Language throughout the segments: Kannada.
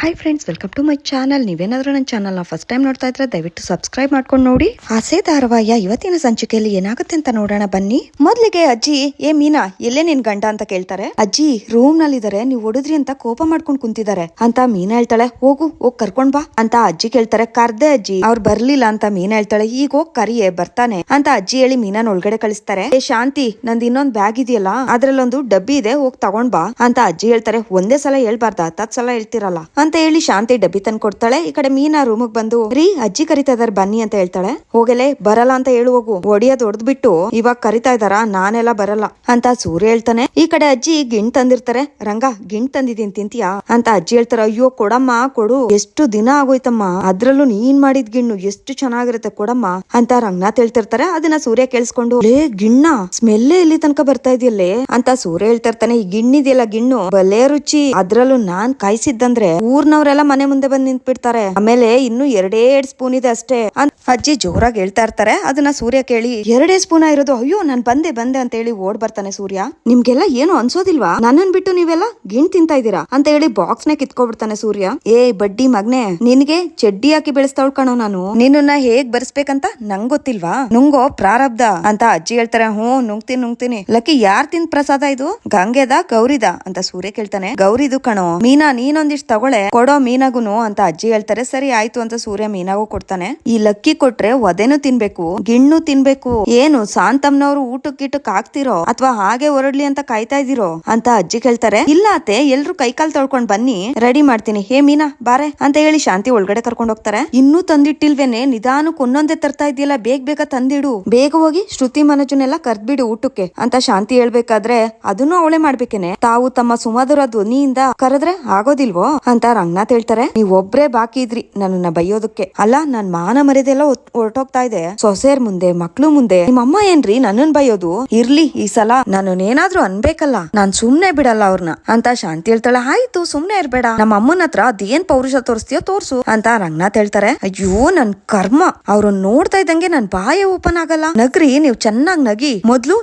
Hi friends welcome to my channel ನೀವೇನಾದ್ರೂ ನನ್ನ ಚಾನಲ್ನ ಫಸ್ಟ್ ಟೈಮ್ ನೋಡ್ತಾ ಇದ್ರೆ ದಯವಿಟ್ಟು ಸಬ್ಸ್ಕ್ರೈಬ್ ಮಾಡ್ಕೊಂಡು ನೋಡಿ. ಆಸೆ ಧಾರಾವಾಹಿಯ ಇವತ್ತಿನ ಸಂಚಿಕೆಯಲ್ಲಿ ಏನಾಗುತ್ತೆ ಅಂತ ನೋಡೋಣ ಬನ್ನಿ. ಮೊದ್ಲಿಗೆ ಅಜ್ಜಿ, ಏ ಮೀನಾ, ಎಲ್ಲೇ ನಿನ್ ಗಂಡ? ಅಂತ ಕೇಳ್ತಾರೆ. ಅಜ್ಜಿ ರೂಮ್ನಲ್ಲಿ ಇದಾರೆ ನೀವು ಹೊಡೆದ್ರಿ ಅಂತ ಕೋಪ ಮಾಡ್ಕೊಂಡು ಕುಂತಿದ್ದಾರೆ ಅಂತ ಮೀನಾ ಹೇಳ್ತಾಳೆ, ಹೋಗು, ಹೋಗ್ ಕರ್ಕೊಂಡ್ ಬಾ. ಅಂತ ಅಜ್ಜಿ ಕೇಳ್ತಾರೆ, ಕರ್ದೆ ಅಜ್ಜಿ, ಅವ್ರು ಬರ್ಲಿಲ್ಲ ಅಂತ ಮೀನಾ ಹೇಳ್ತಾಳೆ, ಈಗ ಹೋಗ್ ಕರಿಯೇ, ಬರ್ತಾನೆ. ಅಂತ ಅಜ್ಜಿ ಹೇಳಿ ಮೀನಾನ್ ಒಳಗಡೆ ಕಳಿಸ್ತಾರೆ, ಏ ಶಾಂತಿ, ನಂದು ಇನ್ನೊಂದ್ ಬ್ಯಾಗ್ ಇದೆಯಲ್ಲ, ಅದ್ರಲ್ಲೊಂದು ಡಬ್ಬಿ ಇದೆ, ಹೋಗ್ ತಗೊಂಡ್ ಬಾ. ಅಂತ ಅಜ್ಜಿ ಹೇಳ್ತಾರೆ, ಒಂದೇ ಸಲ ಹೇಳ್ಬಾರ್ದ ಹತ್ತ ಸಲ ಹೇಳ್ತಿರಲ್ಲ. ಅಂತ ಹೇಳಿ ಶಾಂತಿ ಡಬ್ಬಿ ತಂದು ಕೊಡ್ತಾಳೆ. ಈ ಕಡೆ ಮೀನಾ ರೂಮಿಗೆ ಬಂದು, ರೀ, ಅಜ್ಜಿ ಕರಿತಾ ಇದಾರೆ ಬನ್ನಿ ಅಂತ ಹೇಳ್ತಾಳೆ. ಹೋಗಲೆ, ಬರಲ್ಲ ಅಂತ ಹೇಳು ಹೋಗು. ಹೊಡೆದ್ ಬಿಟ್ಟು ಇವಾಗ ಕರಿತಾ ಇದಾರ ನಾನೆಲ್ಲ ಬರಲ್ಲ. ಅಂತ ಸೂರ್ಯ ಹೇಳ್ತಾನೆ. ಈ ಕಡೆ ಅಜ್ಜಿ ಗಿಣ್ ತಂದಿರ್ತಾರೆ. ರಂಗ, ಗಿಣ್ ತಂದಿದೀನಿ ತಿಂತೀಯಾ? ಅಂತ ಅಜ್ಜಿ ಹೇಳ್ತಾರೆ. ಅಯ್ಯೋ, ಕೊಡಮ್ಮ, ಕೊಡು. ಎಷ್ಟು ದಿನ ಆಗೋಯ್ತಮ್ಮ. ಅದ್ರಲ್ಲೂ ನೀನ್ ಮಾಡಿದ್ ಗಿಣ್ಣು ಎಷ್ಟು ಚೆನ್ನಾಗಿರುತ್ತೆ ಕೊಡಮ್ಮ. ಅಂತ ರಂಗನಾಥ್ ಹೇಳ್ತಿರ್ತಾರೆ. ಅದನ್ನ ಸೂರ್ಯ ಕೇಳಿಸ್ಕೊಂಡು, ಲೇ, ಗಿಣ್ಣ, ಸ್ಮೆಲ್ಲೇ ಇಲ್ಲಿ ತನಕ ಬರ್ತಾ ಇದೆಯಲ್ಲೇ? ಅಂತ ಸೂರ್ಯ ಹೇಳ್ತಿರ್ತಾನೆ. ಈ ಗಿಣ್ಣಿದೆಯಲ್ಲ ಗಿಣ್ಣು, ಬಲೆ ರುಚಿ. ಅದ್ರಲ್ಲೂ ನಾನ್ ಕಾಯಿಸಿದ್ದಂದ್ರೆ ಊರ್ನವ್ರೆಲ್ಲ ಮನೆ ಮುಂದೆ ಬಂದ್ ನಿಂತ್ಬಿಡ್ತಾರೆ. ಆಮೇಲೆ ಇನ್ನು ಎರಡೇ ಸ್ಪೂನ್ ಇದೆ ಅಷ್ಟೇ. ಅಜ್ಜಿ ಜೋರಾಗಿ ಹೇಳ್ತಾ ಇರ್ತಾರೆ. ಅದನ್ನ ಸೂರ್ಯ ಕೇಳಿ ಎರಡೇ ಸ್ಪೂನ್ ಇರೋದು? ಅಯ್ಯೋ, ನಾನ್ ಬಂದೆ ಬಂದೆ ಅಂತ ಹೇಳಿ ಓಡ್ ಬರ್ತಾನೆ ಸೂರ್ಯ. ನಿಮ್ಗೆಲ್ಲ ಏನು ಅನ್ಸೋದಿಲ್ವಾ? ನನ್ನನ್ ಬಿಟ್ಟು ನೀವೆಲ್ಲ ಗಿಣ್ ತಿಂತಾ ಇದ್ದೀರಾ? ಅಂತ ಹೇಳಿ ಬಾಕ್ಸ್ನ ಕಿತ್ಕೊಬಿಡ್ತಾನೆ ಸೂರ್ಯ. ಏ, ಬಡ್ಡಿ ಮಗ್ನೆ, ನಿನ್ಗೆ ಚಡ್ಡಿ ಹಾಕಿ ಬೆಳೆಸ್ತಾಳ್ ಕಣೋ ನಾನು. ನಿನ್ನ ಹೇಗ್ ಬರ್ಸ್ಬೇಕಂತ ನಂಗ್ ಗೊತ್ತಿಲ್ವಾ? ನುಂಗೋ ಪ್ರಾರಬ್ಧ, ಅಂತ ಅಜ್ಜಿ ಹೇಳ್ತಾರೆ. ಹ್ಞೂ, ನುಂಗ್ತೀನಿ ನುಂಗ್ತೀನಿ. ಲಕ್ಕಿ ಯಾರ್ ತಿಂದ್ ಪ್ರಸಾದ ಇದು? ಗಂಗೆದ, ಗೌರಿದ? ಅಂತ ಸೂರ್ಯ ಕೇಳ್ತಾನೆ. ಗೌರಿದು ಕಣೋ, ಮೀನಾ ನೀನೊಂದಿಷ್ಟು ತಗೊಳೆ. ಕೊಡೋ ಮೀನಾಗುನು ಅಂತ ಅಜ್ಜಿ ಹೇಳ್ತಾರೆ. ಸರಿ, ಆಯ್ತು ಅಂತ ಸೂರ್ಯ ಮೀನಾಗೂ ಕೊಡ್ತಾನೆ. ಈ ಲಕ್ಕಿ ಕೊಟ್ರೆ ಒದೆನು ತಿನ್ಬೇಕು, ಗಿಣ್ಣು ತಿನ್ಬೇಕು. ಏನು ಸಾಂತಮ್ನವ್ರು ಊಟಕ್ ಗಿಟಕ್ ಹಾಕ್ತಿರೋ ಅಥವಾ ಹಾಗೆ ಹೊರಡ್ಲಿ ಅಂತ ಕಾಯ್ತಾ ಇದೀರೋ ಅಂತ ಅಜ್ಜಿ ಕೇಳ್ತಾರೆ. ಇಲ್ಲ ಅತ್ತೆ, ಎಲ್ರು ಕೈಕಾಲ್ ತೊಳ್ಕೊಂಡ್ ಬನ್ನಿ, ರೆಡಿ ಮಾಡ್ತೀನಿ. ಹೇ ಮೀನಾ, ಬಾರೆ ಅಂತ ಹೇಳಿ ಶಾಂತಿ ಒಳಗಡೆ ಕರ್ಕೊಂಡ್ ಹೋಗ್ತಾರೆ. ಇನ್ನೂ ತಂದಿಟ್ಟಿಲ್ವೇನೆ ನಿಧಾನಕ್ಕೆ ಒಂದೊಂದೇ ತರ್ತಾ ಇದೆಯಲ್ಲ ಬೇಗ ಬೇಗ ತಂದಿಡು. ಬೇಗ ಹೋಗಿ ಶ್ರುತಿ ಮನಜನೆಲ್ಲ ಕರ್ದ್ಬಿಡು ಊಟಕ್ಕೆ ಅಂತ ಶಾಂತಿ ಹೇಳ್ಬೇಕಾದ್ರೆ ಅದನ್ನು ಅವಳೆ ಮಾಡ್ಬೇಕೇನೆ. ತಾವು ತಮ್ಮ ಸುಮಧುರ ಧ್ವನಿಯಿಂದ ಕರೆದ್ರೆ ಆಗೋದಿಲ್ವೋ ಅಂತ ರಂಗನಾಥ್ ಹೇಳ್ತಾರೆ, ನೀವ್ ಒಬ್ರೇ ಬಾಕಿ ಇದ್ರಿ, ನನ್ನನ್ನ ಬೈಯೋದಕ್ಕೆ. ಅಲ್ಲ, ನನ್ ಮಾನ ಮರ್ಯಾದೆಲ್ಲ ಹೊರಟೋಗ್ತಾ ಇದೆ. ಸೊಸೆಯರ್ ಮುಂದೆ, ಮಕ್ಳು ಮುಂದೆ, ನಿಮ್ಮಮ್ಮ ಏನ್ರಿ ನನ್ನನ್ ಬೈಯೋದು? ಇರ್ಲಿ, ಈ ಸಲ ನಾನು ಏನಾದ್ರೂ ಅನ್ಬೇಕಲ್ಲ, ನಾನ್ ಸುಮ್ನೆ ಬಿಡಲ್ಲ ಅವ್ರನ್ನ ಅಂತ ಶಾಂತಿ ಹೇಳ್ತಾಳೆ, ಆಯ್ತು, ಸುಮ್ನೆ ಇರ್ಬೇಡ. ನಮ್ಮ ಅಮ್ಮನ ಹತ್ರ ಅದೇನ್ ಪೌರುಷ ತೋರಿಸ್ತೀಯೋ ತೋರ್ಸು. ಅಂತ ರಂಗನಾಥ್ ಹೇಳ್ತಾರೆ, ಅಯ್ಯೋ, ನನ್ ಕರ್ಮ. ಅವ್ರನ್ನ ನೋಡ್ತಾ ಇದ್ದಂಗೆ ನನ್ ಬಾಯ ಓಪನ್ ಆಗಲ್ಲ. ನಗ್ರಿ, ನೀವ್ ಚೆನ್ನಾಗ್ ನಗಿ. ಮೊದ್ಲು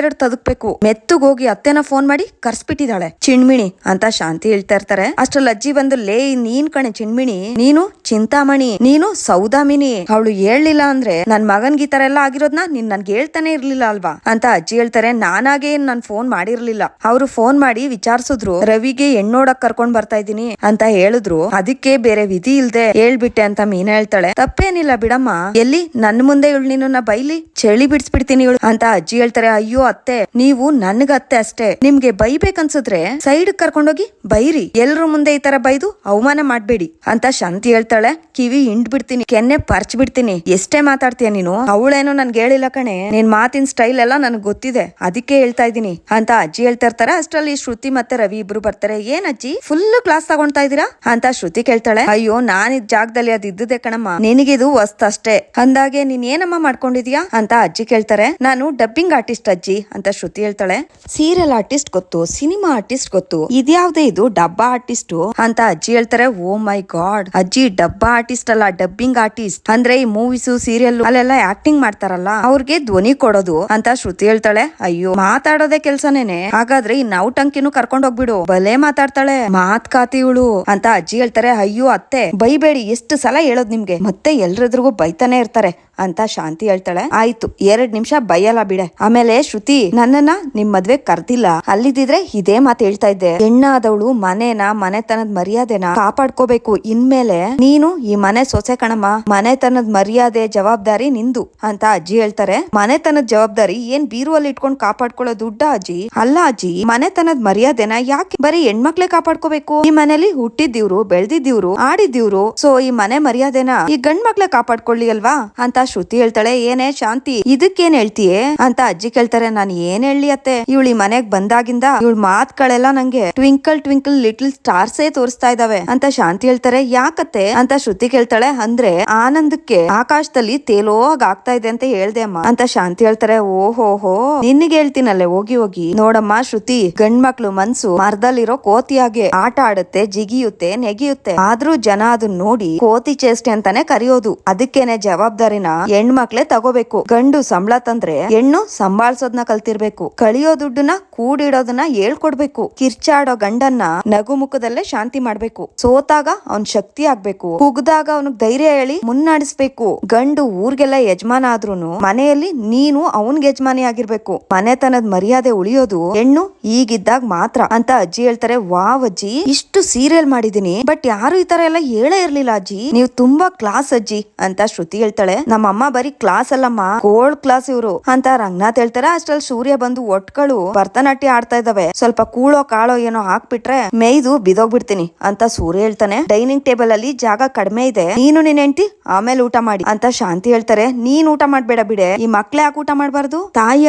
ಎರಡ್ ತದಕ್ಬೇಕು. ಮೆತ್ತಗೋಗಿ ಅತ್ತೆನ ಫೋನ್ ಮಾಡಿ ಕರ್ಸ್ಬಿಟ್ಟಿದ್ದಾಳೆ ಚಿಣ್ಮಿಣಿ. ಅಂತ ಶಾಂತಿ ಹೇಳ್ತಾ ಇರ್ತಾರೆ. ಅಷ್ಟ್ರಲ್ಲಿ ಅಜ್ಜಿ ಬಂದು ಲೇ, ನೀನ್ ಕಣೆ ಚಿನ್ಮಿಣಿ, ನೀನು ಚಿಂತಾಮಣಿ, ನೀನು ಸೌದಾಮಿನಿ. ಅವಳು ಹೇಳಲಿಲ್ಲ ಅಂದ್ರೆ ನನ್ ಮಗನ್ಗೆ ಈ ತರ ಎಲ್ಲ ಆಗಿರೋದ್ನ ನೀನ್ ನನ್ಗೆ ಹೇಳ್ತಾನೆ ಇರ್ಲಿಲ್ಲ ಅಲ್ವಾ? ಅಂತ ಅಜ್ಜಿ ಹೇಳ್ತಾರೆ. ನಾನಾಗೆ ನನ್ ಫೋನ್ ಮಾಡಿರ್ಲಿಲ್ಲ. ಅವ್ರು ಫೋನ್ ಮಾಡಿ ವಿಚಾರಿಸಿದ್ರು, ರವಿಗೆ ಹೆಣ್ಣೋಡಕ್ ಕರ್ಕೊಂಡ್ ಬರ್ತಾ ಇದೀನಿ ಅಂತ ಹೇಳಿದ್ರು. ಅದಕ್ಕೆ ಬೇರೆ ವಿಧಿ ಇಲ್ದೆ ಹೇಳ್ಬಿಟ್ಟೆ ಅಂತ ಮೀನಾ ಹೇಳ್ತಾಳೆ. ತಪ್ಪೇನಿಲ್ಲ ಬಿಡಮ್ಮ. ಎಲ್ಲಿ? ನನ್ ಮುಂದೆ ಇವಳು ನಿನ್ನ ಬೈಲಿ? ಚಳಿ ಬಿಡಿಸ್ಬಿಡ್ತೀನಿ ಇವಳು ಅಂತ ಅಜ್ಜಿ ಹೇಳ್ತಾರೆ. ಅಯ್ಯೋ ಅತ್ತೆ, ನೀವು ನನ್ಗ ಅತ್ತೆ ಅಷ್ಟೇ. ನಿಮ್ಗೆ ಬೈಬೇಕನ್ಸಿದ್ರೆ ಸೈಡ್ ಕರ್ಕೊಂಡೋಗಿ ಬೈರಿ. ಎಲ್ರು ಮುಂದೆ ಈ ತರ ಬೈದು ಅವಮಾನ ಮಾಡ್ಬೇಡಿ ಅಂತ ಶಾಂತಿ ಹೇಳ್ತಾಳೆ. ಕಿವಿ ಹಿಂಡ್ ಬಿಡ್ತೀನಿ, ಕೆನ್ನೆ ಪರ್ಚ್ ಬಿಡ್ತೀನಿ. ಎಷ್ಟೇ ಮಾತಾಡ್ತೀಯ ನೀನು? ಅವಳೇನೋ ನನ್ಗೆ ಹೇಳಿಲ್ಲ ಕಣೆ. ನಿನ್ ಮಾತಿನ ಸ್ಟೈಲ್ ಎಲ್ಲ ನನಗೆ ಗೊತ್ತಿದೆ. ಅದಕ್ಕೆ ಹೇಳ್ತಾ ಇದೀನಿ ಅಂತ ಅಜ್ಜಿ ಹೇಳ್ತಾ ಇರ್ತಾರೆ. ಅಷ್ಟ್ರಲ್ಲಿ ಶ್ರುತಿ ಮತ್ತೆ ರವಿ ಇಬ್ರು ಬರ್ತಾರೆ. ಏನ್ ಅಜ್ಜಿ? ಫುಲ್ ಕ್ಲಾಸ್ ತಗೊಂತಾ ಇದೀರಾ ಅಂತ ಶ್ರುತಿ ಕೇಳ್ತಾಳೆ. ಅಯ್ಯೋ, ನಾನ್ ಇದ್ ಜಾಗದಲ್ಲಿ ಅದ್ ಇದ್ದುದೆ ಕಣಮ್ಮ. ನಿನಗಿದು ವಸ್ತ ಅಷ್ಟೇ. ಅಂದಾಗೆ ನೀನ್ ಏನಮ್ಮ ಮಾಡ್ಕೊಂಡಿದ್ಯಾ? ಅಂತ ಅಜ್ಜಿ ಕೇಳ್ತಾರೆ. ನಾನು ಡಬ್ಬಿಂಗ್ ಆರ್ಟಿಸ್ಟ್ ಅಜ್ಜಿ, ಅಂತ ಶ್ರುತಿ ಹೇಳ್ತಾಳೆ. ಸೀರಿಯಲ್ ಆರ್ಟಿಸ್ಟ್ ಗೊತ್ತು ಸಿನಿಮಾ ಆರ್ಟಿಸ್ಟ್ ಗೊತ್ತು. ಇದ್ಯಾವ್ದೇ ಇದು? ಡಬ್ಬಾ ಆರ್ಟಿಸ್ಟ್ ಅಂತ ಅಜ್ಜಿ ಹೇಳ್ತಾರೆ, ಓ ಮೈ ಗಾಡ್, ಅಜ್ಜಿ ಡಬ್ಬಾ ಆರ್ಟಿಸ್ಟ್ ಅಲ್ಲ, ಡಬ್ಬಿಂಗ್ ಆರ್ಟಿಸ್ಟ್. ಅಂದ್ರೆ ಈ ಮೂವೀಸ್ ಸೀರಿಯಲ್ ಅಲ್ಲೆಲ್ಲ ಆಕ್ಟಿಂಗ್ ಮಾಡ್ತಾರಲ್ಲ, ಅವ್ರಿಗೆ ಧ್ವನಿ ಕೊಡೋದು ಅಂತ ಶ್ರುತಿ ಹೇಳ್ತಾಳೆ. ಅಯ್ಯೋ, ಮಾತಾಡೋದೇ ಕೆಲ್ಸನೇನೆ. ಹಾಗಾದ್ರೆ ಈ ನೌಟಂಕಿನೂ ಕರ್ಕೊಂಡ್ ಹೋಗ್ಬಿಡು. ಬಲೆ ಮಾತಾಡ್ತಾಳೆ. ಮಾತ್ ಕಾತಿ ಇವಳು ಅಂತ ಅಜ್ಜಿ ಹೇಳ್ತಾರೆ. ಅಯ್ಯೋ, ಅತ್ತೆ, ಬೈಬೇಡಿ. ಎಷ್ಟು ಸಲ ಹೇಳೋದ್ ನಿಮ್ಗೆ? ಮತ್ತೆ ಎಲ್ರದ್ರಿಗೂ ಬೈತಾನೆ ಇರ್ತಾರೆ. ಅಂತ ಶಾಂತಿ ಹೇಳ್ತಾಳೆ. ಆಯ್ತು, ಎರಡ್ ನಿಮಿಷ ಬೈಯಲ್ಲ ಬಿಡೆ. ಆಮೇಲೆ ಶ್ರುತಿ, ನನ್ನನ್ನ ನಿಮ್ ಮದ್ವೆ ಕರ್ದಿಲ್ಲ. ಅಲ್ಲಿದ್ರೆ ಇದೇ ಮಾತು ಹೇಳ್ತಾ ಇದ್ದೆ. ಹೆಣ್ಣಾದವಳು ಮನೇನ, ಮನೆತನದ ಮರ್ಯಾದೆನ ಕಾಪಾಡ್ಕೋಬೇಕು. ಇನ್ಮೇಲೆ ನೀನು ಈ ಮನೆ ಸೊಸೆ ಕಣಮ್ಮ. ಮನೆತನದ ಮರ್ಯಾದೆ, ಜವಾಬ್ದಾರಿ ನಿಂದು ಅಂತ ಅಜ್ಜಿ ಹೇಳ್ತಾರೆ. ಮನೆತನದ ಜವಾಬ್ದಾರಿ ಏನ್ ಬೀರುವಲ್ಲಿ ಇಟ್ಕೊಂಡ್ ಕಾಪಾಡ್ಕೊಳ್ಳೋ ದುಡ್ಡ ಅಜ್ಜಿ? ಅಲ್ಲ ಅಜ್ಜಿ, ಮನೆತನದ ಮರ್ಯಾದೆನ ಯಾಕೆ ಬರೀ ಹೆಣ್ಮಕ್ಳೆ ಕಾಪಾಡ್ಕೋಬೇಕು? ಈ ಮನೇಲಿ ಹುಟ್ಟಿದ್ದಿವ್ರು, ಬೆಳ್ದಿದ್ದೀವ್ರು, ಆಡಿದ್ದಿವ್ರು. ಸೊ, ಈ ಮನೆ ಮರ್ಯಾದೆನ ಈ ಗಂಡ್ ಮಕ್ಳೆ ಕಾಪಾಡ್ಕೊಳ್ಳಿ ಅಲ್ವಾ ಅಂತ ಶ್ರುತಿ ಹೇಳ್ತಾಳೆ, ಏನೇ ಶಾಂತಿ, ಇದಕ್ಕೇನ್ ಹೇಳ್ತೀಯೇ? ಅಂತ ಅಜ್ಜಿ ಕೇಳ್ತಾರೆ, ನಾನು ಏನ್ ಹೇಳಿ ಅತ್ತೆ? ಇವಳಿ ಮನೆಗೆ ಬಂದಾಗಿಂದ ಇವಳ ಮಾತ್ಗಳೆಲ್ಲ ನಂಗೆ ಟ್ವಿಂಕಲ್ ಟ್ವಿಂಕಲ್ ಲಿಟಲ್ ಸ್ಟಾರ್ಸೇ ತೋರಿಸ್ತಾ ಇದಾವೆ. ಅಂತ ಶಾಂತಿ ಹೇಳ್ತಾರೆ, ಯಾಕತ್ತೆ? ಅಂತ ಶ್ರುತಿ ಕೇಳ್ತಾಳೆ, ಅಂದ್ರೆ ಆನಂದಕ್ಕೆ ಆಕಾಶದಲ್ಲಿ ತೇಲೋಗ್ ಆಗ್ತಾ ಇದೆ ಅಂತ ಹೇಳ್ದೆ ಅಮ್ಮ. ಅಂತ ಶಾಂತಿ ಹೇಳ್ತಾರೆ ಓಹೋಹೋ ನಿನ್ಗೆ ಹೇಳ್ತೀನಲ್ಲೇ, ಹೋಗಿ ಹೋಗಿ. ನೋಡಮ್ಮ ಶ್ರುತಿ ಗಂಡ್ ಮಕ್ಳು ಮನ್ಸು ಮರದಲ್ಲಿರೋ ಕೋತಿಯಾಗೆ ಆಟ ಆಡುತ್ತೆ, ಜಿಗಿಯುತ್ತೆ, ನೆಗಿಯುತ್ತೆ. ಆದ್ರೂ ಜನ ಅದನ್ನ ನೋಡಿ ಕೋತಿ ಚೇಷ್ಟೆ ಅಂತಾನೆ ಕರೆಯೋದು. ಅದಕ್ಕೇನೆ ಜವಾಬ್ದಾರಿನ? ಹೆಣ್ಮಕ್ಳೇ ತಗೋಬೇಕು. ಗಂಡು ಸಂಬಳ ತಂದ್ರೆ ಹೆಣ್ಣು ಸಂಭಾಳ್ಸೋದ್ನ ಕಲ್ತಿರ್ಬೇಕು. ಕಳಿಯೋ ದುಡ್ಡನ್ನ ಕೂಡಿಡೋದನ್ನ ಹೇಳ್ಕೊಡ್ಬೇಕು. ಕಿರ್ಚಾಡೋ ಗಂಡನ್ನ ನಗು ಮುಖದಲ್ಲೇ ಶಾಂತಿ ಮಾಡ್ಬೇಕು. ಸೋತಾಗ ಅವ್ನ್ ಶಕ್ತಿ ಆಗ್ಬೇಕು. ಕುಗ್ದಾಗ ಅವನಿಗೆ ಧೈರ್ಯ ಹೇಳಿ ಮುನ್ನಡೆಸ್ಬೇಕು. ಗಂಡು ಊರ್ಗೆಲ್ಲ ಯಜಮಾನ ಆದ್ರೂನು ಮನೆಯಲ್ಲಿ ನೀನು ಅವನ್ಗೆ ಯಜಮಾನಿ ಆಗಿರ್ಬೇಕು. ಮನೆತನದ ಮರ್ಯಾದೆ ಉಳಿಯೋದು ಹೆಣ್ಣು ಈಗಿದ್ದಾಗ ಮಾತ್ರ ಅಂತ ಅಜ್ಜಿ ಹೇಳ್ತಾರೆ. ವಾವ್ ಅಜ್ಜಿ, ಇಷ್ಟು ಸೀರಿಯಲ್ ಮಾಡಿದೀನಿ, ಬಟ್ ಯಾರು ಈ ತರ ಎಲ್ಲ ಹೇಳೇ ಇರ್ಲಿಲ್ಲ ಅಜ್ಜಿ. ನೀವು ತುಂಬಾ ಕ್ಲಾಸ್ ಅಜ್ಜಿ ಅಂತ ಶ್ರುತಿ ಹೇಳ್ತಾಳೆ. ನಮ್ಮ ಅಮ್ಮ ಬರೀ ಕ್ಲಾಸ್ ಅಲ್ಲಮ್ಮ ಗೋಲ್ಡ್ ಕ್ಲಾಸ್ ಇವ್ರು ಅಂತ ರಂಗನಾಥ್ ಹೇಳ್ತಾರೆ. ಅಷ್ಟ್ರಲ್ಲಿ ಸೂರ್ಯ ಬಂದು ಒಟ್ಗಳು ಭರತನಾಟ್ಯ ಆಡ್ತಾ ಇದಾವೆ ಸ್ವಲ್ಪ ಕೂಳೋ ಕಾಳೋ ಏನೋ ಹಾಕ್ಬಿಟ್ರೆ ಮೇಯ್ದು ಬಿದೋಗ್ಬಿಡ್ತೀನಿ ಅಂತ ಸೂರ್ಯ ಹೇಳ್ತಾನೆ. ಡೈನಿಂಗ್ ಟೇಬಲ್ ಅಲ್ಲಿ ಜಾಗ ಕಡಿಮೆ ಇದೆ. ನೀನು ನಿನ್ ಹೆಂಡತಿ, ಆಮೇಲೆ ಊಟ ಮಾಡಿ ಅಂತ ಶಾಂತಿ ಹೇಳ್ತಾರೆ. ನೀನ್ ಊಟ ಮಾಡ್ಬೇಡ ಬಿಡೆ. ಈ ಮಕ್ಳು ಯಾಕೆ ಊಟ ಮಾಡ್ಬಾರ್ದು?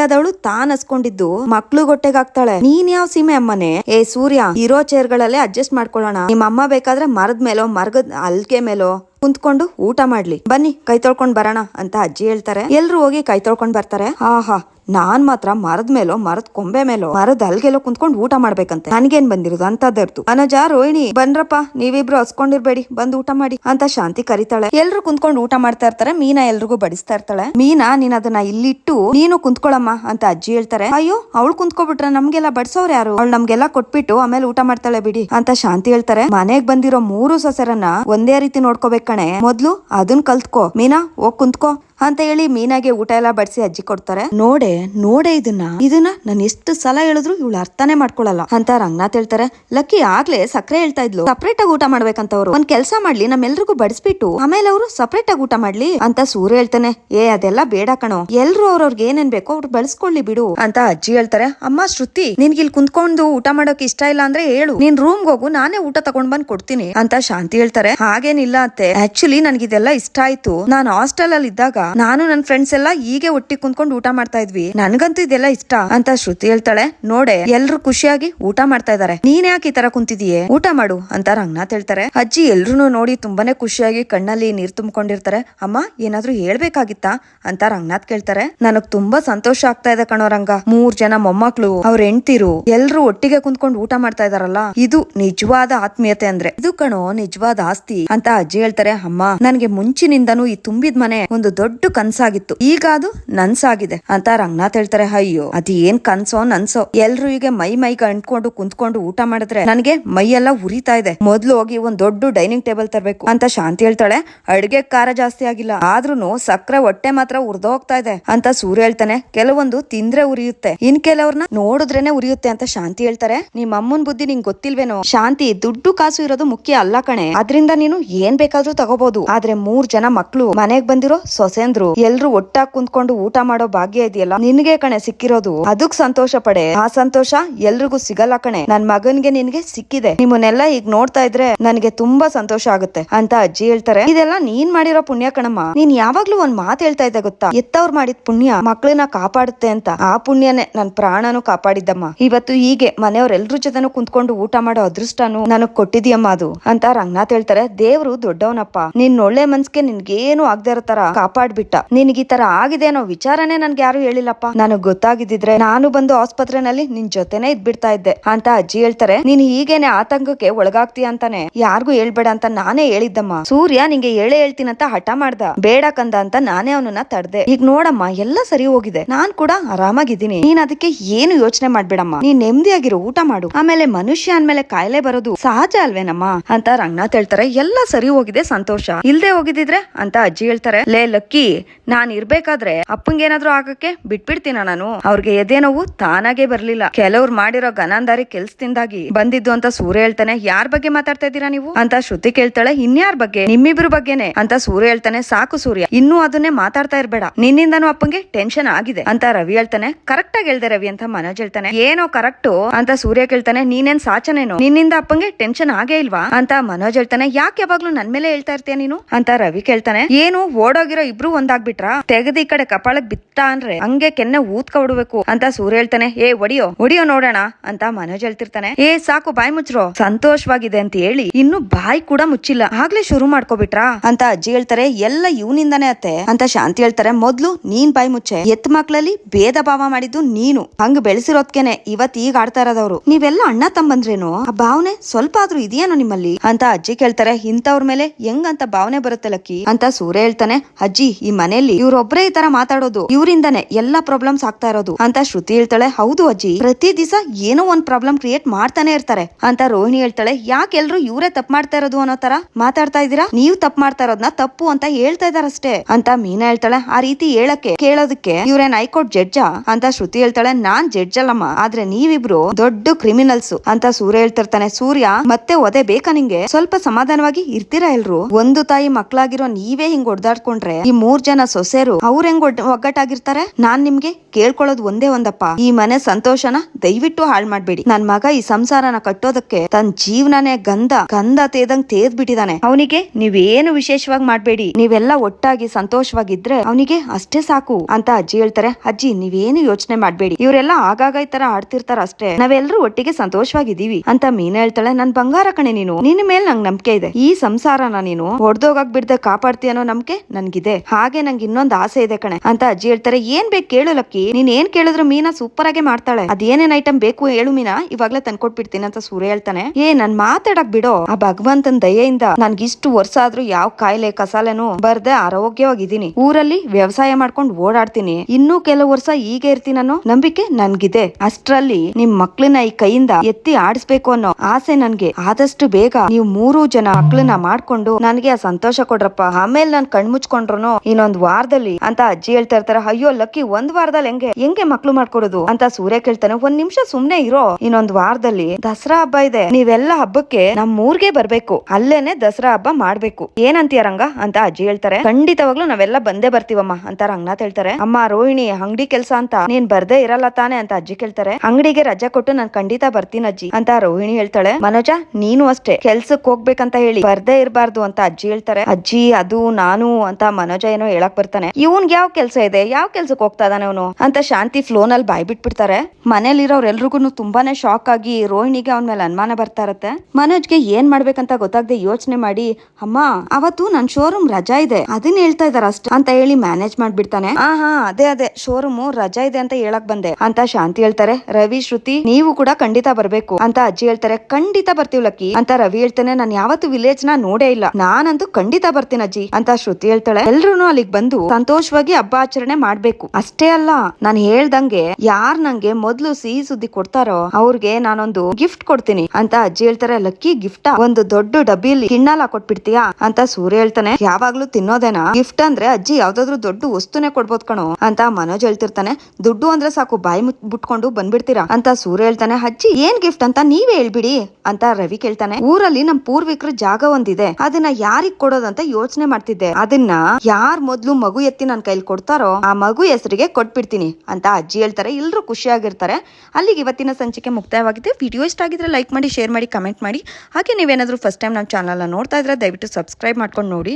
ಆದವಳು ತಾನ್ ಹಸ್ಕೊಂಡಿದ್ದು. ಮಕ್ಳು ಹೊಟ್ಟೆಗಾಗ್ತಾಳೆ ನೀನ್ ಯಾವ ಸೀಮೆ ಅಮ್ಮನೆ? ಏ ಸೂರ್ಯ, ಇರೋ ಚೇರ್ಗಳಲ್ಲೇ ಅಡ್ಜಸ್ಟ್ ಮಾಡ್ಕೊಳ್ಳೋಣ. ನಿಮ್ಮ ಅಮ್ಮ ಬೇಕಾದ್ರೆ ಮರದ ಮೇಲೋ, ಮರಗದ್ ಅಲ್ಕೆ ಮೇಲೋ. ಕುಂತ್ಕೊಂಡು ಊಟ ಮಾಡ್ಲಿ. ಬನ್ನಿ, ಕೈ ತೊಳ್ಕೊಂಡ್ ಬರೋಣ ಅಂತ ಅಜ್ಜಿ ಹೇಳ್ತಾರೆ. ಎಲ್ರು ಹೋಗಿ ಕೈ ತೊಳ್ಕೊಂಡ್ ಬರ್ತಾರೆ. ಆಹಾ ನಾನ್ ಮಾತ್ರ ಮರದ ಮೇಲೋ, ಮರದ ಕೊಂಬೆ ಮೇಲೋ, ಮರದ ಅಲ್ಗೆಲ್ಲೋ ಕುಂತ್ಕೊಂಡು ಊಟ ಮಾಡ್ಬೇಕಂತೆ. ನನ್ಗೇನ್ ಬಂದಿರೋದು ಅದರ್ತು ಅನಜ, ರೋಹಿಣಿ ಬನ್ರಪ್ಪ ನೀವಿಬ್ರು ಹಸ್ಕೊಂಡಿರ್ಬೇಡಿ ಬಂದ್ ಊಟ ಮಾಡಿ ಅಂತ ಶಾಂತಿ ಕರಿತಾಳೆ. ಎಲ್ರು ಕುಂತ್ಕೊಂಡು ಊಟ ಮಾಡ್ತಾ ಇರ್ತಾರೆ, ಮೀನಾ ಎಲ್ರಿಗೂ ಬಡಿಸ್ತಾ ಇರ್ತಾಳೆ. ಮೀನಾ, ನೀನ್ ಅದನ್ನ ಇಲ್ಲಿಟ್ಟು ನೀನು ಕುಂತ್ಕೊಳಮ್ಮ ಅಂತ ಅಜ್ಜಿ ಹೇಳ್ತಾರೆ. ಅಯ್ಯೋ, ಅವಳು ಕುಂತ್ಕೊಬಿಟ್ರೆ ನಮ್ಗೆಲ್ಲ ಬಡ್ಸೋರ್ ಯಾರು? ಅವಳು ನಮ್ಗೆಲ್ಲ ಕೊಟ್ಬಿಟ್ಟು ಆಮೇಲೆ ಊಟ ಮಾಡ್ತಾಳೆ ಬಿಡಿ ಅಂತ ಶಾಂತಿ ಹೇಳ್ತಾರೆ. ಮನೆಗ್ ಬಂದಿರೋ ಮೂರು ಸೊಸೆರನ್ನ ಒಂದೇ ರೀತಿ ನೋಡ್ಕೋಬೇಕಣೆ ಕಣೆ. ಮೊದ್ಲು ಅದನ್ ಕಲ್ತ್ಕೋ. ಮೀನಾ, ಹೋಗ್ ಕುಂತ್ಕೋ. ಅಂತ ಹೇಳಿ ಮೀನಾಗೆ ಊಟ ಎಲ್ಲ ಬಡಿಸಿ ಅಜ್ಜಿ ಕೊಡ್ತಾರೆ. ನೋಡೆ ನೋಡೆ ಇದನ್ನ. ಇದನ್ನ ನಾನು ಎಷ್ಟು ಸಲ ಹೇಳಿದ್ರು ಇವಳು ಅರ್ಥನೇ ಮಾಡ್ಕೊಳ್ಳಲ್ಲ ಅಂತ ರಂಗನಾಥ್ ಹೇಳ್ತಾರೆ. ಲಕ್ಕಿ ಆಗ್ಲೇ ಸಕ್ಕರೆ ಹೇಳ್ತಾ ಇದ್ಲು. ಸಪ್ರೇಟ್ ಆಗಿ ಊಟ ಮಾಡ್ಬೇಕಂತ ಅವ್ರು ಒಂದ್ ಕೆಲಸ ಮಾಡ್ಲಿ, ನಮ್ಮೆಲ್ರಿಗೂ ಬಡಿಸ್ಬಿಟ್ಟು, ಆಮೇಲೆ ಅವರು ಸಪ್ರೇಟ್ ಆಗಿ ಊಟ ಮಾಡ್ಲಿ ಅಂತ ಸೂರ್ಯ ಹೇಳ್ತಾನೆ. ಏ, ಅದೆಲ್ಲ ಬೇಡ ಕಣೋ. ಎಲ್ರು ಅವ್ರವ್ರಿಗೆ ಏನೇನ್ ಬೇಕೋ ಅವ್ರು ಬಳಸ್ಕೊಳ್ಳಿ ಬಿಡು ಅಂತ ಅಜ್ಜಿ ಹೇಳ್ತಾರೆ. ಅಮ್ಮ, ಶ್ರುತಿ ನಿನ್ಗೆ ಇಲ್ಲಿ ಕುಂತ್ಕೊಂಡು ಊಟ ಮಾಡೋಕೆ ಇಷ್ಟ ಇಲ್ಲ ಅಂದ್ರೆ ಹೇಳು. ನೀನ್ ರೂಮ್ ಹೋಗು, ನಾನೇ ಊಟ ತಗೊಂಡ್ ಬಂದ್ ಕೊಡ್ತೀನಿ ಅಂತ ಶಾಂತಿ ಹೇಳ್ತಾರೆ. ಹಾಗೇನಿಲ್ಲ ಅತ್ತೆ. ಆಕ್ಚುಲಿ ನನ್ಗಿದೆಲ್ಲ ಇಷ್ಟ ಆಯ್ತು. ನಾನು ಹಾಸ್ಟೆಲ್ ಅಲ್ಲಿ ಇದ್ದಾಗ ನಾನು ನನ್ನ ಫ್ರೆಂಡ್ಸ್ ಎಲ್ಲ ಹೀಗೆ ಒಟ್ಟಿಗೆ ಕುಂತ್ಕೊಂಡು ಊಟ ಮಾಡ್ತಾ ಇದ್ವಿ. ನನ್ಗಂತೂ ಇದೆಲ್ಲ ಇಷ್ಟ ಅಂತ ಶ್ರುತಿ ಹೇಳ್ತಾಳೆ. ನೋಡೆ, ಎಲ್ರು ಖುಷಿಯಾಗಿ ಊಟ ಮಾಡ್ತಾ ಇದಾರೆ. ನೀನ್ ಯಾಕೆ ಈ ತರ ಕುಂತಿದೀಯೇ? ಊಟ ಮಾಡು ಅಂತ ರಂಗನಾಥ್ ಹೇಳ್ತಾರೆ. ಅಜ್ಜಿ ಎಲ್ರು ನೋಡಿ ತುಂಬಾನೇ ಖುಷಿಯಾಗಿ ಕಣ್ಣಲ್ಲಿ ನೀರ್ ತುಂಬಿಕೊಂಡಿರ್ತಾರೆ. ಅಮ್ಮ, ಏನಾದ್ರೂ ಹೇಳ್ಬೇಕಾಗಿತ್ತಾ? ಅಂತ ರಂಗನಾಥ್ ಕೇಳ್ತಾರೆ. ನನಗ್ ತುಂಬಾ ಸಂತೋಷ ಆಗ್ತಾ ಇದೆ ಕಣೋ ರಂಗ. ಮೂರ್ ಜನ ಮೊಮ್ಮಕ್ಳು, ಅವ್ರ ಹೆಂಡ್ತಿರು, ಎಲ್ರು ಒಟ್ಟಿಗೆ ಕುಂತ್ಕೊಂಡು ಊಟ ಮಾಡ್ತಾ ಇದಾರಲ್ಲ? ಇದು ನಿಜವಾದ ಆತ್ಮೀಯತೆ ಅಂದ್ರೆ. ಇದು ಕಣೋ ನಿಜವಾದ ಆಸ್ತಿ ಅಂತ ಅಜ್ಜಿ ಹೇಳ್ತಾರೆ. ಅಮ್ಮ, ನನ್ಗೆ ಮುಂಚಿನಿಂದನೂ ಈ ತುಂಬಿದ ಮನೆ ಒಂದು ದೊಡ್ಡ ಕನ್ಸಾಗಿತ್ತು. ಈಗ ಅದು ನನ್ಸಾಗಿದೆ ಅಂತ ರಂಗನಾಥ್ ಹೇಳ್ತಾರೆ, ಅಯ್ಯೋ, ಅದ್ ಏನ್ ಕನ್ಸೋ ನನ್ಸೋ? ಎಲ್ರು ಈಗ ಮೈ ಮೈಗೆ ಅಂಟ್ಕೊಂಡು ಕುಂತ್ಕೊಂಡು ಊಟ ಮಾಡಿದ್ರೆ ನನಗೆ ಮೈಯೆಲ್ಲ ಉರಿತಾ ಇದೆ. ಮೊದ್ಲು ಹೋಗಿ ಒಂದ್ ದೊಡ್ಡ ಡೈನಿಂಗ್ ಟೇಬಲ್ ತರಬೇಕು ಅಂತ ಶಾಂತಿ ಹೇಳ್ತಾಳೆ. ಅಡ್ಗೆ ಖಾರ ಜಾಸ್ತಿ ಆಗಿಲ್ಲ. ಆದ್ರೂನು ಸಕ್ಕರೆ ಹೊಟ್ಟೆ ಮಾತ್ರ ಉರ್ದೋಗ್ತಾ ಇದೆ ಅಂತ ಸೂರ್ಯ ಹೇಳ್ತಾನೆ. ಕೆಲವೊಂದು ತಿಂದ್ರೆ ಉರಿಯುತ್ತೆ. ಇನ್ ಕೆಲವ್ರನ್ನ ನೋಡಿದ್ರೇನೆ ಉರಿಯುತ್ತೆ ಅಂತ ಶಾಂತಿ ಹೇಳ್ತಾರೆ. ನಿಮ್ಮ ಅಮ್ಮನ್ ಬುದ್ಧಿ ನಿಂಗ್ ಗೊತ್ತಿಲ್ವೇನೋ? ಶಾಂತಿ, ದುಡ್ಡು ಕಾಸು ಇರೋದು ಮುಖ್ಯ ಅಲ್ಲ ಕಣೆ. ಅದ್ರಿಂದ ನೀನು ಏನ್ ಬೇಕಾದ್ರೂ ತಗೋಬಹುದು ಆದ್ರೆ ಮೂರ್ ಜನ ಮಕ್ಳು ಮನೆಗ್ ಬಂದಿರೋ ಸೊಸೆಂದ್ರು ಎಲ್ರು ಒಟ್ಟಾಗಿ ಕುಂತ್ಕೊಂಡು ಊಟ ಮಾಡೋ ಭಾಗ್ಯ ಇದೆಯಲ್ಲ? ನಿನ್ಗೆ ಕಣೆ ಸಿಕ್ಕಿರೋದು. ಅದಕ್ ಸಂತೋಷ ಪಡೆ. ಆ ಸಂತೋಷ ಎಲ್ರಿಗೂ ಸಿಗಲ್ಲ ಕಣೆ. ನನ್ ಮಗನ್ಗೆ ನಿನ್ಗೆ ಸಿಕ್ಕಿದೆ. ನಿಮ್ಮನ್ನೆಲ್ಲ ಈಗ ನೋಡ್ತಾ ಇದ್ರೆ ನನಗೆ ತುಂಬಾ ಸಂತೋಷ ಆಗುತ್ತೆ ಅಂತ ಅಜ್ಜಿ ಹೇಳ್ತಾರೆ. ಇದೆಲ್ಲ ನೀನ್ ಮಾಡಿರೋ ಪುಣ್ಯ ಕಣಮ್ಮ. ನೀನ್ ಯಾವಾಗ್ಲೂ ಒಂದ್ ಮಾತು ಹೇಳ್ತಾ ಇದ್ದೆ ಗೊತ್ತಾ? ಎತ್ತವ್ರು ಮಾಡಿದ ಪುಣ್ಯ ಮಕ್ಕಳನ್ನ ಕಾಪಾಡುತ್ತೆ ಅಂತ. ಆ ಪುಣ್ಯನೇ ನನ್ ಪ್ರಾಣನು ಕಾಪಾಡಿದ್ದಮ್ಮ. ಇವತ್ತು ಹೀಗೆ ಮನೆಯವ್ರೆಲ್ರ ಜೊತೆನೂ ಕುಂತ್ಕೊಂಡು ಊಟ ಮಾಡೋ ಅದೃಷ್ಟನು ನನಗ್ ಕೊಟ್ಟಿದ್ಯಮ್ಮ ಅದು ಅಂತ ರಂಗನಾಥ್ ಹೇಳ್ತಾರೆ. ದೇವ್ರು ದೊಡ್ಡವನಪ್ಪ. ನಿನ್ ಒಳ್ಳೆ ಮನ್ಸ್ಗೆ ನಿನ್ಗೇನು ಆಗದೆ ಇರೋ ತರ ಕಾಪಾಡ್ಬಿಟ್ಟ ನಿನ್ಗೆ ಈ ತರ ಆಗಿದೆ ಅನ್ನೋ ವಿಚಾರನೆ ನನ್ಗೆ ಯಾರು ಹೇಳಿಲ್ಲಪ್ಪ. ನನಗ್ ಗೊತ್ತಾಗಿದ್ದಿದ್ರೆ ನಾನು ಬಂದು ಆಸ್ಪತ್ರೆನಲ್ಲಿ ನಿನ್ ಜೊತೆನೆ ಇದ್ಬಿಡ್ತಾ ಇದ್ದೆ. ಅಂತ ಅಜ್ಜಿ ಹೇಳ್ತಾರೆ. ನೀನ್ ಹೀಗೇನೆ ಆತಂಕಕ್ಕೆ ಒಳಗಾಗ್ತೀಯ ಅಂತಾನೆ. ಯಾರಿಗೂ ಹೇಳ್ಬೇಡ ಅಂತ ನಾನೇ ಹೇಳಿದ್ದಮ್ಮ. ಸೂರ್ಯ ನಿಂಗೆ ಹೇಳೇ ಹೇಳ್ತೀನಂತ ಹಠ ಮಾಡ್ದ. ಬೇಡ ಕಂದ ಅಂತ ನಾನೇ ಅವನನ್ನ ತಡ್ದೆ. ಈಗ ನೋಡಮ್ಮ, ಎಲ್ಲ ಸರಿ ಹೋಗಿದೆ. ನಾನ್ ಕೂಡ ಆರಾಮಾಗಿದ್ದೀನಿ. ನೀನ್ ಅದಕ್ಕೆ ಏನು ಯೋಚನೆ ಮಾಡ್ಬೇಡಮ್ಮ. ನೀನ್ ನೆಮ್ಮದಿಯಾಗಿರೋ ಊಟ ಮಾಡು. ಆಮೇಲೆ ಮನುಷ್ಯ ಅಂದ್ಮೇಲೆ ಕಾಯಿಲೆ ಬರೋದು ಸಹಜ ಅಲ್ವೇನಮ್ಮ? ಅಂತ ರಂಗನಾಥ್ ಹೇಳ್ತಾರೆ. ಎಲ್ಲ ಸರಿ ಹೋಗಿದೆ, ಸಂತೋಷ. ಇಲ್ದೆ ಹೋಗಿದಿದ್ರೆ ಅಂತ ಅಜ್ಜಿ ಹೇಳ್ತಾರೆ. ಲೇ ಲಕ್ಕಿ ನಾನ್ ಇರ್ಬೇಕಾದ್ರೆ ಅಪ್ಪಂಗೇನಾದ್ರೂ ಆಗಕ್ಕೆ ಬಿಟ್ಬಿಡ್ತೀನ ನಾನು. ಅವ್ರಿಗೆ ಎದೆ ನೋವು ತಾನಾಗೆ ಬರ್ಲಿಲ್ಲ. ಕೆಲವ್ರು ಮಾಡಿರೋ ಗನಾಂದಾರಿ ಕೆಲ್ಸದಿಂದಾಗಿ ಬಂದಿದ್ದು ಅಂತ ಸೂರ್ಯ ಹೇಳ್ತಾನೆ. ಯಾರ್ ಬಗ್ಗೆ ಮಾತಾಡ್ತಾ ಇದ್ದೀರಾ ನೀವು? ಅಂತ ಶ್ರುತಿ ಕೇಳ್ತಾಳೆ. ಇನ್ಯಾರ್ ಬಗ್ಗೆ? ನಿಮ್ಮಿಬ್ರು ಬಗ್ಗೆನೆ ಅಂತ ಸೂರ್ಯ ಹೇಳ್ತಾನೆ. ಸಾಕು ಸೂರ್ಯ, ಇನ್ನೂ ಅದನ್ನೇ ಮಾತಾಡ್ತಾ ಇರ್ಬೇಡ. ನಿನ್ನಿಂದನೂ ಅಪ್ಪಂಗೆ ಟೆನ್ಷನ್ ಆಗಿದೆ ಅಂತ ರವಿ ಹೇಳ್ತಾನೆ. ಕರೆಕ್ಟ್ ಆಗಿ ಹೇಳ್ದೆ ರವಿ ಅಂತ ಮನೋಜ್ ಹೇಳ್ತಾನೆ. ಏನೋ ಕರೆಕ್ಟ್ ಅಂತ ಸೂರ್ಯ ಕೇಳ್ತಾನೆ. ನೀನೇನ್ ಸಾಚನೇನೋ? ನಿನ್ನಿಂದ ಅಪ್ಪಂಗೆ ಟೆನ್ಷನ್ ಆಗೇ ಇಲ್ವಾ? ಅಂತ ಮನೋಜ್ ಹೇಳ್ತಾನೆ. ಯಾಕೆ ಯಾವಾಗ್ಲೂ ನನ್ ಮೇಲೆ ಹೇಳ್ತಾ ಇರ್ತೀಯ ನೀನು? ಅಂತ ರವಿ ಕೇಳ್ತಾನೆ. ಏನು, ಓಡೋಗಿರೋ ಇಬ್ರು ಒಂದಾಗ್ಬಿಟ್ರಾ? ತೆಗೆದ ಈ ಕಡೆ ಕಪಾಳಕ್ ಬಿತ್ತ ಅಂದ್ರೆ ಹಂಗೆ ಕೆನ್ನೆ ಊದ್ಕ ಹೊಡ್ಬೇಕು ಅಂತ ಸೂರ್ಯ ಹೇಳ್ತಾನೆ. ಏ, ಒಡಿಯೋ ಒಡಿಯೋ ನೋಡೋಣ ಅಂತ ಮನೋಜ್ ಹೇಳ್ತಿರ್ತಾನೆ. ಏ, ಸಾಕು, ಬಾಯಿ ಮುಚ್ಚ್ರೋ ಸಂತೋಷವಾಗಿದೆ ಅಂತ ಹೇಳಿ ಇನ್ನು ಬಾಯಿ ಕೂಡ ಮುಚ್ಚಿಲ್ಲ. ಆಗ್ಲೇ ಶುರು ಮಾಡ್ಕೋಬಿಟ್ರಾ? ಅಂತ ಅಜ್ಜಿ ಹೇಳ್ತಾರೆ. ಎಲ್ಲ ಇವನಿಂದಾನೇ ಅತ್ತೆ ಅಂತ ಶಾಂತಿ ಹೇಳ್ತಾರೆ. ಮೊದ್ಲು ನೀನ್ ಬಾಯಿ ಮುಚ್ಚೆ. ಎತ್ ಮಕ್ಳಲ್ಲಿ ಭೇದ ಭಾವ ಮಾಡಿದ್ದು ನೀನು. ಹಂಗ್ ಬೆಳೆಸಿರೋದ್ಕೆನೆ ಇವತ್ ಈಗ ಆಡ್ತಾ ಇರೋದವ್ರು. ನೀವೆಲ್ಲ ಅಣ್ಣ ತಮ್ಮಂದ್ರೇನು? ಆ ಭಾವನೆ ಸ್ವಲ್ಪ ಆದ್ರೂ ಇದೆಯೇನೋ ನಿಮ್ಮಲ್ಲಿ? ಅಂತ ಅಜ್ಜಿ ಕೇಳ್ತಾರೆ. ಇಂಥವ್ರ ಮೇಲೆ ಹೆಂಗಂತ ಭಾವನೆ ಬರುತ್ತೆ ಲಕ್ಕಿ ಅಂತ ಸೂರ್ಯ ಹೇಳ್ತಾನೆ. ಅಜ್ಜಿ ಈ ಮನೆಯಲ್ಲಿ ಇವ್ರೊಬ್ರೇ ಈ ತರ ಮಾತಾಡೋದು, ಇವರಿಂದಾನೆ ಎಲ್ಲಾ ಪ್ರಾಬ್ಲಮ್ಸ್ ಆಗ್ತಾ ಇರೋದು ಅಂತ ಶ್ರುತಿ ಹೇಳ್ತಾಳೆ. ಹೌದು ಅಜ್ಜಿ, ಪ್ರತಿ ದಿವಸ ಏನೋ ಒಂದ್ ಪ್ರಾಬ್ಲಮ್ ಕ್ರಿಯೇಟ್ ಮಾಡ್ತಾನೆ ಇರ್ತಾರೆ ಅಂತ ರೋಹಿಣಿ ಹೇಳ್ತಾಳೆ. ಯಾಕೆ ಎಲ್ರು ಇವರೇ ತಪ್ಪು ಮಾಡ್ತಾ ಇರೋದು ಅನ್ನೋ ತರ ಮಾತಾಡ್ತಾ ಇದೀರಾ ನೀವು ತಪ್ಪು ಮಾಡ್ತಾ ಇರೋದನ್ನ ತಪ್ಪು ಅಂತ ಹೇಳ್ತಾ ಇದಾರಷ್ಟೇ ಅಂತ ಮೀನಾ ಹೇಳ್ತಾಳೆ. ಆ ರೀತಿ ಹೇಳಕ್ಕೆ, ಕೇಳೋದಕ್ಕೆ ಇವ್ರೇನ್ ಹೈಕೋರ್ಟ್ ಜಡ್ಜಾ ಅಂತ ಶ್ರುತಿ ಹೇಳ್ತಾಳೆ. ನಾನ್ ಜಡ್ಜ್ ಅಲ್ಲಮ್ಮ, ಆದ್ರೆ ನೀವಿಬ್ರು ದೊಡ್ಡ ಕ್ರಿಮಿನಲ್ಸ್ ಅಂತ ಸೂರ್ಯ ಹೇಳ್ತಿರ್ತಾನೆ. ಸೂರ್ಯ, ಮತ್ತೆ ಒದೆ ಬೇಕಾ ನಿಂಗೆ? ಸ್ವಲ್ಪ ಸಮಾಧಾನವಾಗಿ ಇರ್ತೀರಾ ಎಲ್ರು? ಒಂದು ತಾಯಿ ಮಕ್ಕಳಾಗಿರೋ ನೀವೇ ಹಿಂಗ್ ಒಡ್ದಾಡ್ಕೊಂಡ್ರೆ ಈ ಮೂರ್ ಜನ ಸೊಸೆರು ಅವ್ರ ಹೆಂಗ್ ಒಗ್ಗಟ್ಟಾಗಿರ್ತಾರೆ? ನಾನ್ ನಿಮ್ಗೆ ಕೇಳ್ಕೊಳ್ಳೋದು ಒಂದೇ ಒಂದಪ್ಪ. ಈ ಮನೆ ಸಂತೋಷನ ದಯವಿಟ್ಟು ಹಾಳ್ ಮಾಡ್ಬೇಡಿ. ನನ್ ಮಗ ಈ ಸಂಸಾರನ ಕಟ್ಟೋದಕ್ಕೆ ತನ್ ಜೀವನನೇ ಗಂಧ ಗಂಧ ತೇದಂಗ್ ತೇದ್ ಬಿಟ್ಟಿದಾನೆ ಅವನಿಗೆ ನೀವೇನು ವಿಶೇಷವಾಗಿ ಮಾಡ್ಬೇಡಿ. ನೀವೆಲ್ಲ ಒಟ್ಟಾಗಿ ಸಂತೋಷವಾಗಿದ್ರೆ ಅವನಿಗೆ ಅಷ್ಟೇ ಸಾಕು ಅಂತ ಅಜ್ಜಿ ಹೇಳ್ತಾರೆ. ಅಜ್ಜಿ, ನೀವೇನು ಯೋಚನೆ ಮಾಡ್ಬೇಡಿ. ಇವರೆಲ್ಲ ಆಗಾಗ ಈ ತರ ಆಡ್ತಿರ್ತಾರ ಅಷ್ಟೇ. ನಾವೆಲ್ಲರೂ ಒಟ್ಟಿಗೆ ಸಂತೋಷವಾಗಿದ್ದೀವಿ ಅಂತ ಮೀನಾ ಹೇಳ್ತಾಳೆ. ನನ್ ಬಂಗಾರ ಕಣೆ ನೀನು. ನಿನ್ನ ಮೇಲೆ ನಂಗೆ ನಂಬಿಕೆ ಇದೆ. ಈ ಸಂಸಾರನ ನೀನು ಹೊಡ್ದೋಗಕ್ ಬಿಡ್ದೆ ಕಾಪಾಡ್ತೀಯ ಅನ್ನೋ ನಂಬಿಕೆ ನನ್ಗಿದೆ. ಹಾಗೆ ನಂಗೆ ಇನ್ನೊಂದು ಆಸೆ ಇದೆ ಕಣೆ. ಅಂತ ಅಜ್ಜಿ ಹೇಳ್ತಾರೆ, ಏನ್ ಬೇಕು ಕೇಳು ಲಕ್ಕಿ. ನೀನ್ ಏನ್ ಕೇಳಿದ್ರು ಮೀನಾ ಸೂಪರ್ ಆಗಿ ಮಾಡ್ತಾಳೆ. ಅದೇನೇನ್ ಐಟಮ್ ಬೇಕು ಹೇಳು ಮೀನಾ. ಇವಾಗ್ಲೇ ತಂದ್ಕೊಟ್ಬಿಡ್ತೀನಿ ಅಂತ ಸೂರ್ಯ ಹೇಳ್ತಾನೆ. ಏ, ನನ್ ಮಾತಾಡಕ್ ಬಿಡೋ. ಆ ಭಗವಂತನ ದಯೆಯಿಂದ ನನ್ಗೆ ಇಷ್ಟು ವರ್ಷ ಆದ್ರೂ ಯಾವ ಕಾಯಿಲೆ, ಕಸಾಲೆನೂ ಬರ್ದೆ ಆರೋಗ್ಯವಾಗಿದ್ದೀನಿ ಊರಲ್ಲಿ ವ್ಯವಸಾಯ ಮಾಡ್ಕೊಂಡು ಓಡಾಡ್ತೀನಿ. ಇನ್ನೂ ಕೆಲವು ವರ್ಷ ಹೀಗೆ ಇರ್ತೀನಿ ಅನ್ನೋ ನಂಬಿಕೆ ನನ್ಗಿದೆ. ಅಷ್ಟ್ರಲ್ಲಿ ನಿಮ್ ಮಕ್ಳನ್ನ ಈ ಕೈಯಿಂದ ಎತ್ತಿ ಆಡಿಸ್ಬೇಕು ಅನ್ನೋ ಆಸೆ ನನ್ಗೆ. ಆದಷ್ಟು ಬೇಗ ನೀವು ಮೂರು ಜನ ಮಕ್ಳನ್ನ ಮಾಡ್ಕೊಂಡು ನನ್ಗೆ ಆ ಸಂತೋಷ ಕೊಡ್ರಪ್ಪ. ಆಮೇಲೆ ನಾನ್ ಕಣ್ ಮುಚ್ಕೊಂಡ್ರು ಇನ್ನೊಂದ್ ವಾರದಲ್ಲಿ ಅಂತ ಅಜ್ಜಿ ಹೇಳ್ತಾ ಇರ್ತಾರೆ, ಅಯ್ಯೋ, ಲಕ್ಕಿ, ಒಂದ್ ವಾರದಲ್ಲಿ ಹೆಂಗೆ? ಹೆಂಗೆ ಮಕ್ಳು ಮಾಡ್ಕೊಡೋದು? ಅಂತ ಸೂರ್ಯ ಕೇಳ್ತಾನೆ, ಒಂದ್ ನಿಮಿಷ ಸುಮ್ನೆ ಇರೋ. ಇನ್ನೊಂದ್ ವಾರದಲ್ಲಿ ದಸರಾ ಹಬ್ಬ ಇದೆ. ನೀವೆಲ್ಲ ಹಬ್ಬಕ್ಕೆ ನಮ್ ಊರ್ಗೆ ಬರ್ಬೇಕು. ಅಲ್ಲೇನೆ ದಸರಾ ಹಬ್ಬ ಮಾಡ್ಬೇಕು. ಏನಂತೀಯ ರಂಗ? ಅಂತ ಅಜ್ಜಿ ಹೇಳ್ತಾರೆ. ಖಂಡಿತವಾಗ್ಲೂ ನಾವೆಲ್ಲ ಬಂದೇ ಬರ್ತೀವಮ್ಮ, ಅಂತ ರಂಗನಾಥ್ ಹೇಳ್ತಾರೆ. ಅಮ್ಮ, ರೋಹಿಣಿ, ಅಂಗಡಿ ಕೆಲ್ಸ ಅಂತ ನೀನ್ ಬರ್ದೇ ಇರಲ್ಲ ತಾನೆ, ಅಂತ ಅಜ್ಜಿ ಕೇಳ್ತಾರೆ. ಅಂಗಡಿಗೆ ರಜಾ ಕೊಟ್ಟು ನಾನ್ ಖಂಡಿತ ಬರ್ತೀನಿ ಅಜ್ಜಿ, ಅಂತ ರೋಹಿಣಿ ಹೇಳ್ತಾಳೆ. ಮನೋಜ, ನೀನು ಅಷ್ಟೇ. ಕೆಲ್ಸಕ್ಕೆ ಹೋಗ್ಬೇಕಂತ ಹೇಳಿ ಬರ್ದೇ ಇರಬಾರ್ದು, ಅಂತ ಅಜ್ಜಿ ಹೇಳ್ತಾರೆ. ಅಜ್ಜಿ, ಅದು, ನಾನು, ಅಂತ ಮನೋಜ ಏನೋ ಹೇಳಕ್ ಬರ್ತಾನೆ. ಇವನ್ಗೆ ಯಾವ ಕೆಲ್ಸ ಇದೆ? ಯಾವ ಕೆಲ್ಸಕ್ಕೆ ಹೋಗ್ತಾ ಇದಾನೆ ಅವನು? ಅಂತ ಶಾಂತಿ ಫ್ಲೋನಲ್ಲಿ ಬಾಯ್ ಬಿಟ್ಬಿಡ್ತಾರೆ ಮನೇಲಿರೋರೆಲ್ರಿಗೂ ತುಂಬಾನೇ ಶಾಕ್ ಆಗಿ ರೋಹಿಣಿಗೆ ಅವನ ಮೇಲೆ ಅನುಮಾನ ಬರ್ತಾ ಇರತ್ತೆ. ಮನೋಜ್ಗೆ ಏನ್ ಮಾಡ್ಬೇಕಂತ ಗೊತ್ತಾಗದೆ ಯೋಚನೆ ಮಾಡಿ, ಅಮ್ಮ, ಅವತ್ತು ನನ್ ಶೋರೂಮ್ ರಜಾ ಇದೆ. ಅದನ್ನ ಹೇಳ್ತಾ ಇದಾರ ಅಷ್ಟೇ. ಅಂತ ಹೇಳಿ ಮ್ಯಾನೇಜ್ ಮಾಡ್ಬಿಡ್ತಾನೆ. ಆ ಹಾ ಅದೇ ಅದೇ. ಶೋರೂಮ್ ರಜಾ ಇದೆ ಅಂತ ಹೇಳಕ್ ಬಂದೆ. ಅಂತ ಶಾಂತಿ ಹೇಳ್ತಾರೆ. ರವಿ, ಶ್ರುತಿ, ನೀವು ಕೂಡ ಖಂಡಿತ ಬರ್ಬೇಕು. ಅಂತ ಅಜ್ಜಿ ಹೇಳ್ತಾರೆ. ಖಂಡಿತ ಬರ್ತೀವಿ ಲಕ್ಕಿ. ಅಂತ ರವಿ ಹೇಳ್ತಾನೆ. ನಾನು ಯಾವತ್ತು ವಿಲೇಜ್ನ ನೋಡೇ ಇಲ್ಲ. ನಾನಂತೂ ಖಂಡಿತ ಬರ್ತೀನಿ ಅಜ್ಜಿ. ಅಂತ ಶ್ರುತಿ ಹೇಳ್ತಾಳೆ. ಎಲ್ರು ಅಲ್ಲಿಗೆ ಬಂದು ಸಂತೋಷವಾಗಿ ಹಬ್ಬ ಆಚರಣೆ ಮಾಡ್ಬೇಕು. ಅಷ್ಟೇ ಅಲ್ಲ, ನಾನು ಹೇಳ್ದಂಗೆ ಯಾರ್ ನಂಗೆ ಮೊದ್ಲು ಸಿಹಿ ಸುದ್ದಿ ಕೊಡ್ತಾರೋ ಅವ್ರಿಗೆ ನಾನೊಂದು ಗಿಫ್ಟ್ ಕೊಡ್ತೀನಿ. ಅಂತ ಅಜ್ಜಿ ಹೇಳ್ತಾರೆ, ಲಕ್ಕಿ ಗಿಫ್ಟ್ ಒಂದು ದೊಡ್ಡ ಡಬ್ಬಿಯಲ್ಲಿ ಕಿಣ್ಣಾಲ ಕೊಟ್ಬಿಡ್ತೀಯಾ? ಅಂತ ಸೂರ್ಯ ಹೇಳ್ತಾನೆ. ಯಾವಾಗ್ಲೂ ತಿನ್ನೋದೇನಾ? ಗಿಫ್ಟ್ ಅಂದ್ರೆ ಅಜ್ಜಿ ಯಾವ್ದಾದ್ರು ದೊಡ್ಡ ವಸ್ತುನೇ ಕೊಡ್ಬೋದ್ ಕಣೋ ಅಂತ ಮನೋಜ್ ಹೇಳ್ತಿರ್ತಾನೆ. ದುಡ್ಡು ಅಂದ್ರೆ ಸಾಕು, ಬಾಯಿ ಮುಟ್ ಬಿಟ್ಕೊಂಡು ಬಂದ್ಬಿಡ್ತೀರಾ? ಅಂತ ಸೂರ್ಯ ಹೇಳ್ತಾನೆ. ಅಜ್ಜಿ, ಏನ್ ಗಿಫ್ಟ್ ಅಂತ ನೀವೇ ಹೇಳ್ಬಿಡಿ, ಅಂತ ರವಿ ಕೇಳ್ತಾನೆ. ಊರಲ್ಲಿ ನಮ್ ಪೂರ್ವಿಕರು ಜಾಗ ಒಂದಿದೆ. ಅದನ್ನ ಯಾರಿಗ್ ಕೊಡೋದಂತ ಯೋಚನೆ ಮಾಡ್ತಿದ್ದೆ. ಅದನ್ನ ಯಾರ್ ಮೊದ್ಲು ಮಗು ಎತ್ತಿ ನನ್ ಕೈಲಿ ಕೊಡ್ತಾರೋ ಆ ಮಗು ಹೆಸರಿಗೆ ಕೊಟ್ಬಿಡ್ತೀನಿ ಅಂತ ಅಜ್ಜಿ ಹೇಳ್ತಾರೆ. ಎಲ್ಲರೂ ಖುಷಿಯಾಗಿರ್ತಾರೆ. ಅಲ್ಲಿಗೆ ಇವತ್ತಿನ ಸಂಚಿಕೆ ಮುಕ್ತಾಯವಾಗಿದೆ. ವಿಡಿಯೋ ಇಷ್ಟ ಆಗಿದ್ರೆ ಲೈಕ್ ಮಾಡಿ, ಶೇರ್ ಮಾಡಿ, ಕಮೆಂಟ್ ಮಾಡಿ. ಹಾಗೆ ನೀವೇನಾದ್ರು ಫಸ್ಟ್ ಟೈಮ್ ನಮ್ಮ ಚಾನಲ್ನ ನೋಡ್ತಾ ಇದ್ರೆ ದಯವಿಟ್ಟು ಸಬ್ಸ್ಕ್ರೈಬ್ ಮಾಡ್ಕೊಂಡು ನೋಡಿ.